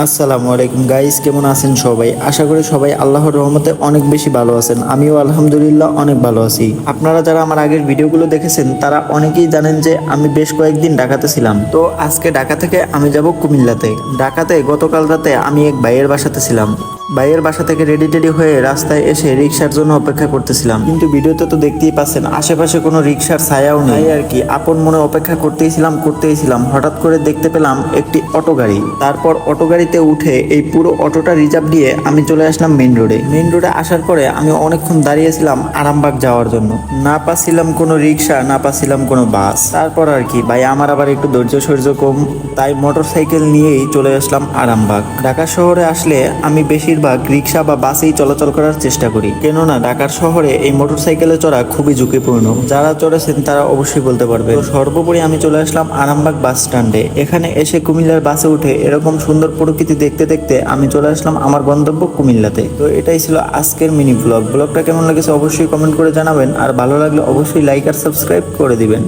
আসসালামু আলাইকুম গাইস, কেমন আছেন সবাই? আশা করি সবাই আল্লাহর রহমতে অনেক বেশি ভালো আছেন। আমিও আলহামদুলিল্লাহ অনেক ভালো আছি। আপনারা যারা আমার আগের ভিডিওগুলো দেখেছেন, তারা অনেকেই জানেন যে আমি বেশ কয়েকদিন ঢাকাতে ছিলাম। তো আজকে ঢাকা থেকে আমি যাব কুমিল্লাতে। ঢাকাতে গতকাল রাতে আমি এক ভাইয়ের বাসাতে ছিলাম। ভাইয়ের বাসা থেকে রেডি টেডি হয়ে রাস্তায় এসে রিক্সার জন্য অপেক্ষা করতেছিলাম। কিন্তু ভিডিওতে তো দেখতেই পাচ্ছেন, আশেপাশে কোনো রিক্সার ছায়াও নেই। আর কি, আপন মনে অপেক্ষা করতেই ছিলাম করতেই ছিলাম। হঠাৎ করে দেখতে পেলাম একটি অটো গাড়ি। তারপর অটো গাড়িতে উঠে এই পুরো অটোটা রিজার্ভ দিয়ে আমি চলে আসলাম মেন রোডে মেইন রোডে আসার পরে আমি অনেকক্ষণ দাঁড়িয়েছিলাম আরামবাগ যাওয়ার জন্য। না পাচ্ছিলাম কোনো রিক্সা না পাচ্ছিলাম কোনো বাস তারপর আর কি, ভাই, আমার আবার একটু ধৈর্য সহ্য কম, তাই মোটর সাইকেল নিয়েই চলে আসলাম আরামবাগ। ঢাকা শহরে আসলে আমি বেশিরভাগ রিক্সা বা বাসেই চলাচল করার চেষ্টা করি। কেননা ঢাকার শহরে এই মোটর সাইকেলে চড়া খুবই ঝুঁকিপূর্ণ। যারা চড়েছেন তারা অবশ্যই বলতে পারবে সর্বোপরি আমি চলে আসলাম আরামবাগ বাস স্ট্যান্ডে এখানে এসে কুমিল্লার বাসে উঠে এরকম সুন্দর প্রকৃতি দেখতে দেখতে আমি চলে আসলাম আমার গন্তব্য কুমিল্লাতে। তো এটাই ছিল আজকের মিনি ব্লগ ব্লগটা কেমন লেগেছে অবশ্যই কমেন্ট করে জানাবেন। আর ভালো লাগলে অবশ্যই লাইক আর সাবস্ক্রাইব করে দিবেন।